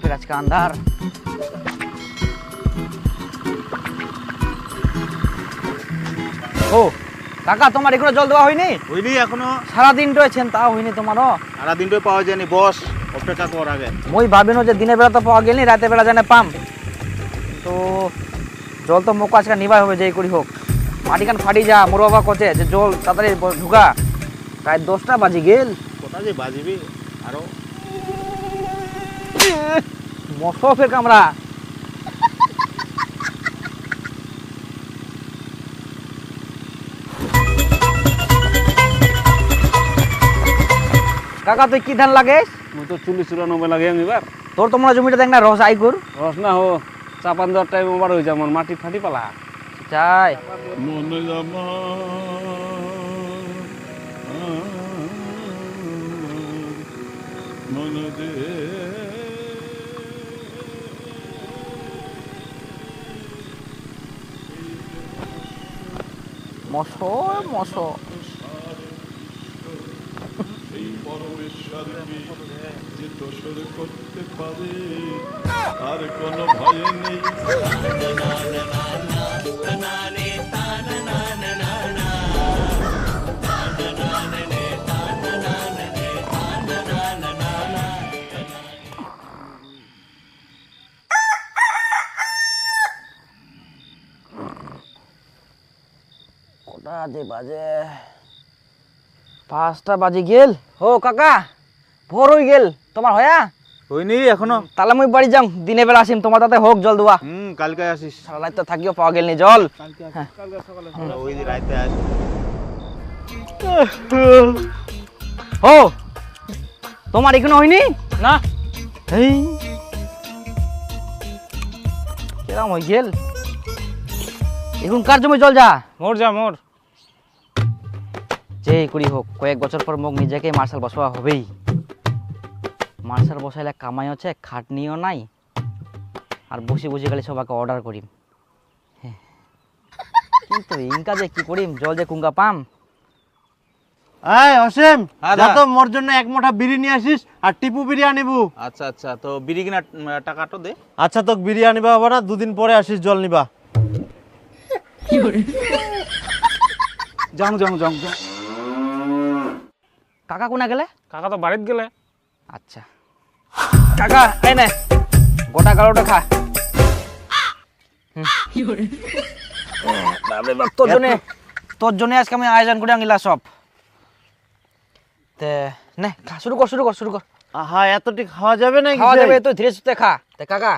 ফের আজকে আন্ধার। ও কাকা তোমার এগুলো জল দেওয়া হয়নি? হইনি এখনও। সারাদিন রয়েছেন তাও হয়নি তোমারও? সারা দিনটাই পাওয়া যায়নি বস অপেক্ষা কর আগে। মই ভাবিনো যে দিনের বেলা তো পাওয়া গেলি রাতের বেলা জানে পাম। তো জল তো মুখ আজকে নিবাই হবে যেই করি হোক। মাটিখান ফাটি যা মোর বাবা কচে যে জল তাড়াতাড়ি ঢুকা। প্রায় দশটা বাজি গেল। কোথা যে বাজিবি আরও মশো ফের কামড়া কাকা তুই কি ধান লাগে মুই তো চল্লিশ চুরানব্বই লাগে আমি এবার। তোর তোমরা জমিটা দেখ না রস আইকুর। রস না হো চাপান দেওয়ার টাইম ওবার হয়ে যায় মাটি ফাটি পালা। চাই মনে জামা। মনে মশো মশো এই পরমেশ্বরকে যে দোষর করতে পারে আর কোনো ভয় নেই। যে বাজে। পাঁচটা বাজে গেল। ও কাকা ভোর হয়ে গেল। তোমার হয়া? হইনি এখনও। তাহলে মুই বাড়ি যাম। দিনে বেলা আসিম তোমার তাতে হোক জল দেওয়া হুম কালকে আসিস। সারা রাত তো থাকিও পাওয়া গেল নি জল। ওই রাইতে আসিস ও তোমার এখানে হয়নি? না। এই কেরাম হয়ে গেল? এখন কার জমি জল যা? মোর যা মোর। যে করি হোক কয়েক বছর পর মোক নিজেকে মার্শাল বসাওয়া হবেই। মার্শাল বসাইলে কামাই হচ্ছে খাটনিও নাই আর বসে বসে গেলে সবাইকে অর্ডার করিম। কিন্তু ইনকা যে কি করিম? জল যে কুঙ্গা পাম। এই অসীম হ্যাঁ, যা তো মোর জন্য এক মোটা বিড়ি নিয়ে আসিস আর টিপু বিড়ি আনিবু। আচ্ছা আচ্ছা তো বিড়ি কিনা টাকাটা দে। আচ্ছা তোকে বিড়ি আনিবা হবে দুদিন পরে আসিস জল নিবা। যাও যাও যাও যাও কাকা কোনা গেলে? কাকা তো বাড়িত গেলে। আচ্ছা। কাকা এই নে গোটা গালোটা খা। তোর জন্য। তোর জন্য আজকে আমি আয়োজন করে আনিলা সব। তে নে খা শুরু কর শুরু কর শুরু কর। আহা এতটি খাওয়া যাবে না খাওয়া যাবে তুই ধীরে সুস্থে খা। তে কাকা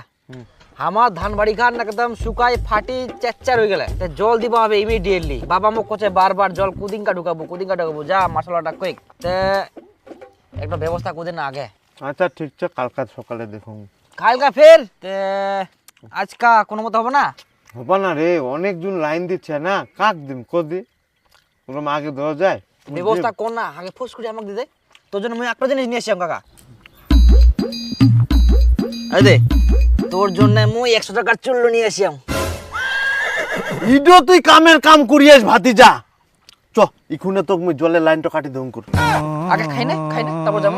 আমার ধান বাড়ি খান একদম শুকাই ফাটি চেচ্চার হয়ে গেলে। জল দিব হবে ইমিডিয়েটলি বাবা মুখ করছে বারবার জল কুদিনকা ঢুকাবো কুদিনকা ঢুকাবো যা মশলাটা কুইক তে একটা ব্যবস্থা কুদিন না আগে। আচ্ছা ঠিক আছে কালকা সকালে দেখুন। কালকা ফের? তে আজকা কোনো মতো হবে না? হবা না রে অনেক জন লাইন দিচ্ছে না কাক দিম কদি ওরম আগে দেওয়া যায়। ব্যবস্থা কর না আগে ফুস করে আমাকে দিদে তোর জন্য আমি একটা জিনিস নিয়ে এসেছিলাম কাকা। তোর জন্য মুই একশো টাকার চুল্লু নিয়ে এসেছিলাম ইডো তুই কামের কাম করিয়াস ভাতি যা চ ইখুনে তোকে মুই জলের লাইনটা কাটি দম কর। আগে খাই না খাই না তারপর যাব।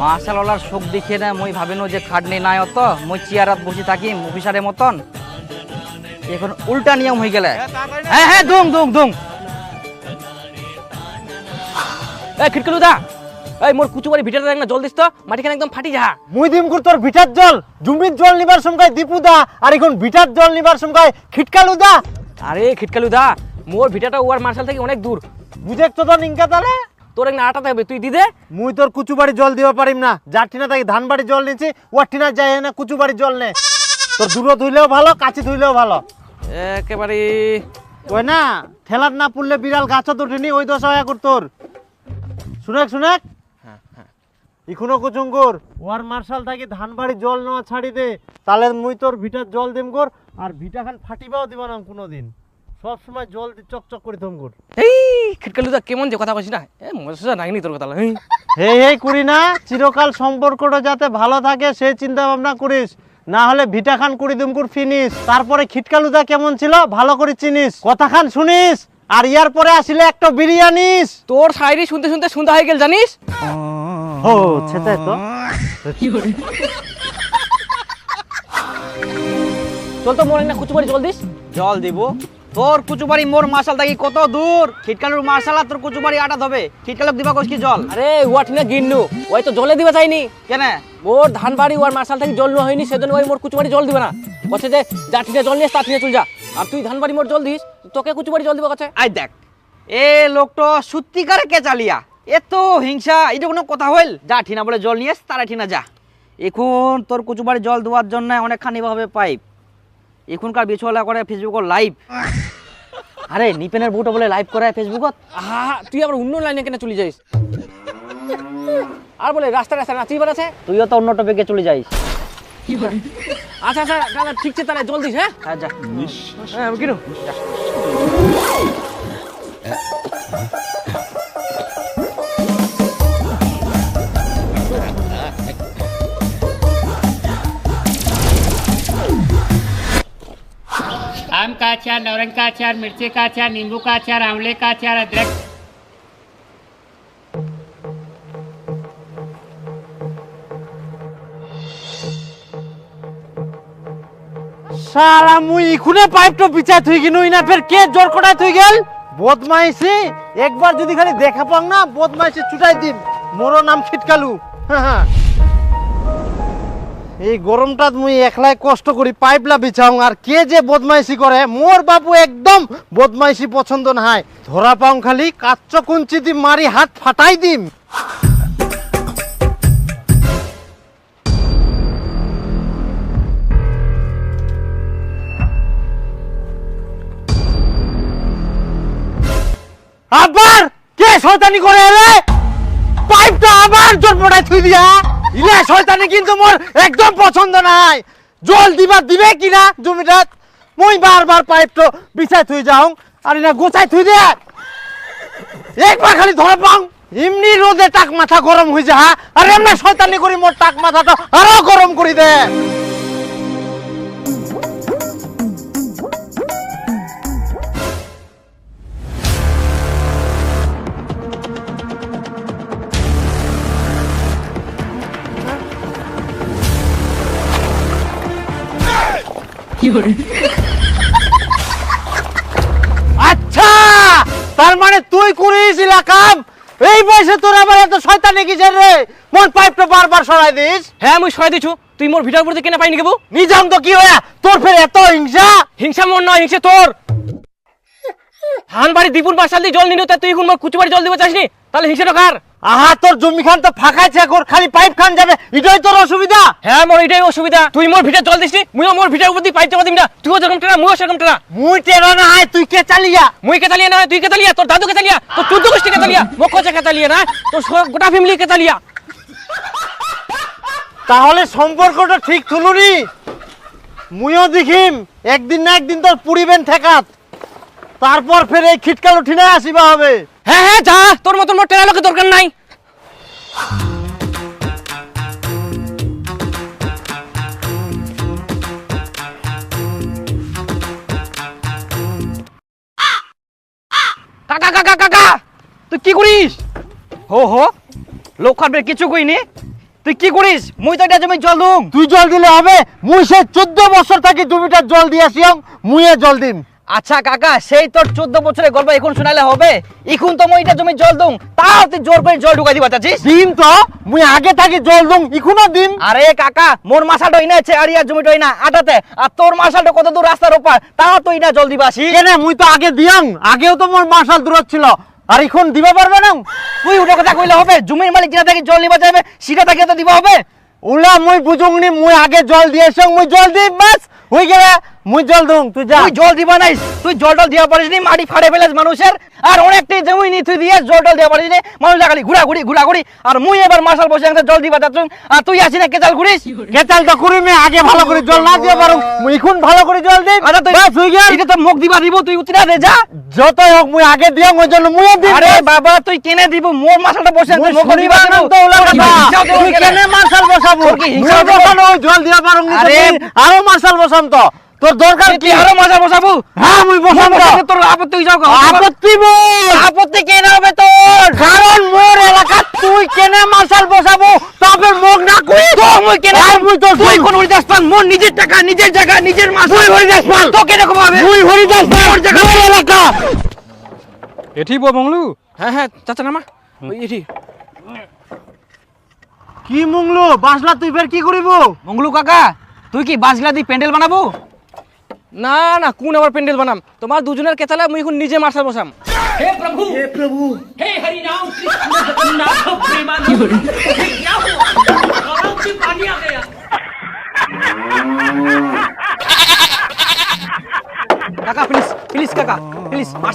মার্শাল শোক দেখিয়ে না মই ভাবিনো যে খাটনি নাই অত মই চেয়ারাত বসে থাকি অফিসারের মতন। এখন উল্টা নিয়ম হয়ে গেলে। হ্যাঁ হ্যাঁ দুং দুং দুং এই খিটকলু দা এই মোর কুচুবাড়ি ভিতরে দেখ না জল দিস তো মাটিখানে একদম ফাটি যা। মুই দিম কর তোর ভিটার জল জমির জল নিবার সময় দীপু দা আর এখন ভিটার জল নিবার সময় খিটকালু দা। আরে খিটকালু দা মোর ভিটাটা ওয়ার মার্শাল থেকে অনেক দূর। বুঝে তো তোর নিঙ্কা তাহলে তোর একটা আটাতে হবে তুই দি দে মুই তোর কুচু বাড়ি জল দিবা পারিম না যার ঠিনা তাই ধান বাড়ি জল নিচ্ছি ওর ঠিনা যাই না কুচু বাড়ি জল নে। তোর দূর ধুইলেও ভালো কাছে ধুইলেও ভালো। একেবারে ওই না ঠেলার না পড়লে বিড়াল গাছত ওঠেনি ওই দশা হয় তোর। শুনেক শুনেক? ইখুনো কুচুঙ্গুর ওয়ার মার্শাল থাকি ধান বাড়ি জল নেওয়া ছাড়ি দে তাহলে মুই তোর ভিটার জল দিম কর আর ভিটা খান ফাটিবাও দিব না কোনোদিন। সব সময় জল দি চকচক করে থম কর এই খিটকালু দা কেমন যে কথা কইছিস না? এ মজা নাইনি তোর কথা এই হে হে করি না চিরকাল সম্পর্কটা যাতে ভালো থাকে সেই চিন্তা ভাবনা করিস। না হলে ভিটা খান কুড়ি দুমকুর ফিনিস তারপরে খিটকালুদা কেমন ছিল ভালো করে চিনিস। কথা খান শুনিস। আর ইয়ার পরে আসলে একটা বিরিয়ানিস তোর শায়রি শুনতে শুনতে সন্ধ্যা হয়ে গেল জানিস? ও সেটাই তো। চল তো মনে না কুচুবাড়ি জল দিস। জল দিব? তোর কুচুবাড়ি মোর মার্শাল থাকি কত দূর? খিটকালুর মার্শাল আর তোর কুচুবাড়ি আটা হবে খিটকালুক দিবা কস কি জল? আরে ওয়াট না গিন্নু? ওই তো জলে দিবা চাইনি কেন? মোর ধান বাড়ি ওর মার্শাল থেকে জল নেওয়া হয়নি সেজন্য ওই মোর কুচুবাড়ি জল দিবে না। বলছে যে যা ঠিনে জল নিয়ে তা ঠিনে চল যা। আর তুই ধান বাড়ি মোর জল দিস তোকে কুচুবাড়ি জল দিবা কাছে। আই দেখ এ লোকটা সত্যিকারে কে চালিয়া? এত হিংসা এটা কোনো কথা হইল? যা ঠিনা বলে জল নিয়ে তারা ঠিনা যা। এখন তোর কুচুবাড়ি জল দেওয়ার জন্য অনেকখানি ভাবে পাইপ। এখনকার বিছওয়ালা করে ফেসবুকত লাইভ। আরে নিপেনের বউটা বলে লাইভ করে ফেসবুকত? আহা তুই আবার অন্য লাইনে কেন চলে যাইস? আর বলে রাস্তা রাস্তা নাচি বেড়াচ্ছে? তুইও তো অন্য টপিকে চলে যাইস। আচ্ছা আচ্ছা তাহলে ঠিক আছে তাহলে জল দিস হ্যাঁ হ্যাঁ যা হ্যাঁ কিনো आम का अचार नवरंग का अचार मिर्ची का अचार नींबू का अचार आंवले का अचार अदरक সারা মুই ইখুনে পাইপটা পিছায় থুই কিনু ইনা ফের কে জোর কটায় থুই গেল? বদমাইশি, একবার যদি খালি দেখা পাং না, বদমাইশি ছুটাই দিম। মোরও নাম খিটকালু হ্যাঁ এই গরমটাত মুই একলাই কষ্ট করি পাইপলা বিছাও, আর কে যে বদমাইশি করে, মোর বাবু একদম বদমাইশি পছন্দ নাই ধরা পাও খালি কাচ্চ কুঞ্চি দিম মারি হাত ফাটাই দিম। আবার কে শয়তানি করে এলে? পাইপটা আবার পড়ায় থুই দিয়া। ইলে শয়তানি কিন্তু মোর একদম পছন্দ নাই। জল দিবা দিবে কিনা জমিটাত মই বারবার পাইপটো বিছাই থুই যাও। আর ইনা গোছাই থুই দে। একবার খালি ধরে পাও। এমনি রোদে টাক মাথা গরম হয়ে যা আর এমনি শয়তানি করি মোর টাক মাথাটা আরও গরম করি দে। আচ্ছা তার মানে তুই করিস কাম এই বয়সে তোর আবার এত শয়তানি কিসের রে? মন পাইপটা বারবার সরাই দিস। হ্যাঁ মুই সহায় দিছু। তুই মোর কেনে পাইনি গেবু নিজাম তো কি হয়া তোর ফের এত হিংসা? হিংসা মন নয় হিংসে তোর। ধান বাড়ি দীপুর মার্শাল দিয়ে জল নিল তুই এখন মোর কুচুবাড়ি জল দিবে চাসনি তাহলে হিংসাটা কার? আহা তোর জমি খান তো ফাঁকাইছে এখন খালি পাইপ খান যাবে। এটাই তোর অসুবিধা? হ্যাঁ মোর এটাই অসুবিধা। তুই মোর ভিটার জল দিসনি মুইও মোর ভিটার উপর দিয়ে পাইতে পারদিম না। তুইও যেরকম টেরা মুইও সেরকম টেরা মুই টেরা না হয় তুই কে চালিয়া? মুই কে তালিয়া না তুই কে তালিয়া তোর দাদু কে তালিয়া তোর চোদ্দ গোষ্ঠী কে তালিয়া মোক কচা কে তালিয়া না? তোর গোটা ফ্যামিলি কে তালিয়া তাহলে সম্পর্কটা ঠিক থুলুনি মুইও দেখিম একদিন না একদিন তোর পুরিবেন ঠেকাত। তারপর ফের এই খিটকাল উঠিনে আসিবা হবে। হ্যাঁ হ্যাঁ যা, তোর মতন মোর টেরা লোকের দরকার নাই। কাকা কাকা কাকা, তুই কি করিস? হো হো, লোক খাবে কিছু কইনি তুই কি করিস? মুই তো এটা জমি জল দুম তুই জল দিলে হবে। মুই সে চোদ্দ বছর থাকি জমিটা জল দিয়েছিলাম, মুইয়ে জল দিম। আচ্ছা কাকা সেই তোর চোদ্দ বছরের গল্প এখন শোনালে হবে? এখন তো মই এটা জমি জল দুম তাও তুই জোর করে জল ঢুকাই দিবা চাচ্ছিস দিম তো মুই আগে থাকি জল দুম ইখুনো দিম। আরে কাকা মোর মাসাটা ইনা আছে আর ইয়ার জমিটা ইনা আটাতে আর তোর মাসালটা কত দূর রাস্তার ওপার তাও তো ইনা জল দিবা আসি কেনে মুই তো আগে দিয়াং আগেও তো মোর মার্শাল দূরত ছিল আর এখন দিবা পারবে না। তুই উঠে কথা কইলে হবে জমির মালিক যেটা থেকে জল নিবা চাইবে সেটা থেকে তো দিবা হবে। ওলা মুই বুঝুংনি মুই আগে জল দিয়েছ মুই জল দিম বাস। হই গেলে মুই জল দুম তুই যা। তুই জল দিবা নাই তুই জল টল দিয়া পারিস নি মাটি ফাড়ে ফেলেস মানুষের। আর অনেকটাই জমি নি তুই দিয়ে জল টল দিয়া পারিস নি মানুষ খালি ঘুরাঘুরি ঘুরাঘুরি। আর মুই এবার মাসাল বসে একটা জল দিবা যাচ্ছ আর তুই আসি না কেচাল ঘুরিস? কেতাল তো করি মে আগে ভালো করে জল না দিয়ে পারুম মুই এখন ভালো করে জল দিম আরে তুই বাস হই গেল। এটা তো মুখ দিবা দিব তুই উতরা দে যা। যতই হোক মুই আগে দিয়াং ওই জন্য মুইও দিম। আরে বাবা তুই কেনে দিব? মোর মাসালটা বসে মুই তুই মুখ দিবা না তো ওলা কথা। তুই কেনে মার্শাল বসাবো? জল দিয়া পারুম নি আরে- আরও মার্শাল বসাম তো তোর দরকার কি? তুই আরও মার্শাল বসাবো? হ্যাঁ মুই বসাম গা। তোর আপত্তি হয়ে যাও আপত্তি বল। আপত্তি কেন হবে তোর? কারণ মোর এলাকা তুই কেনে মার্শাল বসাবো? তবে মুখ না কই তো মুই কেন আর মুই তো তুই কোন হরিদাস পান? মোর নিজের টাকা নিজের জায়গা নিজের মাছ তুই হরিদাস পান। তো কেন কম হবে তুই হরিদাস মোর জায়গা মোর এলাকা। এটি বো মংলু? হ্যাঁ হ্যাঁ চাচা নামা। ওই এটি কি মুংলু? বাসলা তুই ফের কি করিব? মঙ্গলু কাকা তুই কি বাঁশলা দিয়ে প্যান্ডেল বানাবো? না না কোন আবার প্যান্ডেল বানাম? তোমার দুজনের কেতালে আমি এখন নিজে মারসা বসাম। হে প্রভু! হে প্রভু! হে হরি নাম কৃষ্ণ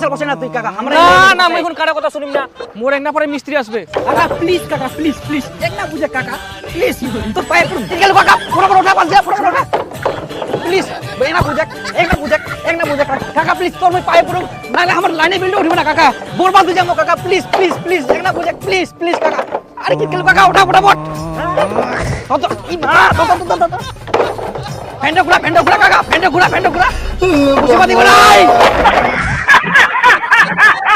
মার্শাল বসে না তুই কাকা আমরা না না মুই এখন কারা কথা শুনিম না। মোর এক না পরে মিস্ত্রি আসবে। কাকা প্লিজ কাকা প্লিজ প্লিজ এক না বুঝে কাকা প্লিজ তোর পায়ে দিকে গেল কাকা পুরো পুরো ওঠা বাজে পুরো পুরো ওঠা প্লিজ এক না বুঝে এক না বুঝে এক বুঝে কাকা। প্লিজ তোর মই পায়ে পুরো নালে আমার লাইনে বিল্ড উঠিব না কাকা। বরবাদ হয়ে যাব কাকা প্লিজ প্লিজ প্লিজ এক না বুঝে প্লিজ প্লিজ কাকা। আরে কি গেল কাকা ওঠা ফটাফট তো ই মা তো তো তো তো ফেন্ডো ঘুরা ফেন্ডো ঘুরা কাকা ফেন্ডো ঘুরা ফেন্ডো ঘুরা। বুঝিবা দিব নাই